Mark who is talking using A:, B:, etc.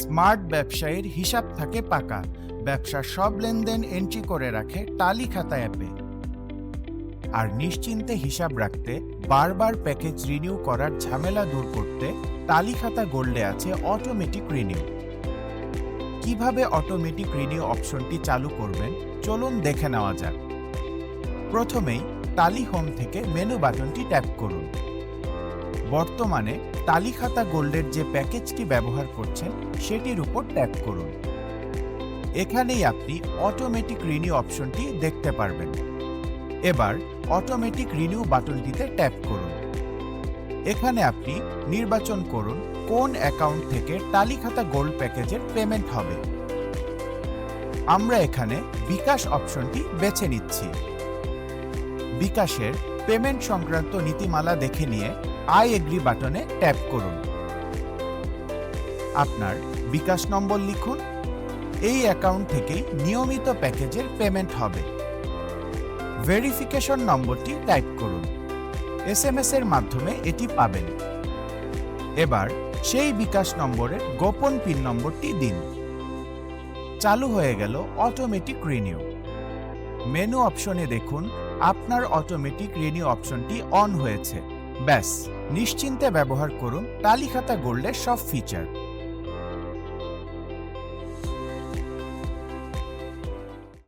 A: Smart ব্যবসায়ীর হিসাব থাকে পাকা। ব্যবসার সব লেনদেন এন্ট্রি করে রাখে টালি খাতা অ্যাপে আর নিশ্চিন্তে হিসাব রাখতে, বারবার প্যাকেজ রিনিউ করার ঝামেলা দূর করতে টালি খাতা গোল্ডে আছে অটোমেটিক রিনিউ কীভাবে অটোমেটিক রিনিউ অপশনটি চালু করবেন? চলুন দেখে নেওয়া যাক। প্রথমেই টালি হোম থেকে মেনু বাটনটি ট্যাপ করুন। বর্তমানে টালি খাতা গোল্ডের যে প্যাকেজটি ব্যবহার করছেন, সেটির উপর ট্যাপ করুন। এখানেই আপনি অটোমেটিক রিনিউ অপশনটি দেখতে পারবেন। এবার অটোমেটিক রিনিউ বাটনটিতে ট্যাপ করুন। এখানে আপনি নির্বাচন করুন কোন অ্যাকাউন্ট থেকে টালি খাতা গোল্ড প্যাকেজের পেমেন্ট হবে। আমরা এখানে বিকাশ অপশনটি বেছে নিচ্ছি। বিকাশের পেমেন্ট সংক্রান্ত নীতিমালা দেখে নিয়ে আই এগ্রি বাটনে ট্যাপ করুন। আপনার বিকাশ নম্বর লিখুন। এই অ্যাকাউন্ট থেকেই নিয়মিত প্যাকেজের পেমেন্ট হবে। ভেরিফিকেশন নম্বরটি টাইপ করুন। এসএমএস এর মাধ্যমে এটি পাবেন। এবার সেই বিকাশ নম্বরের গোপন পিন নম্বরটি দিন। চালু হয়ে গেল অটোমেটিক রিনিউ। মেনু অপশনে দেখুন আপনার অটোমেটিক রিনিউ অপশনটি অন হয়েছে। ব্যাস, নিশ্চিন্তে ব্যবহার করুন টালি খাতা গোল্ডের সব ফিচার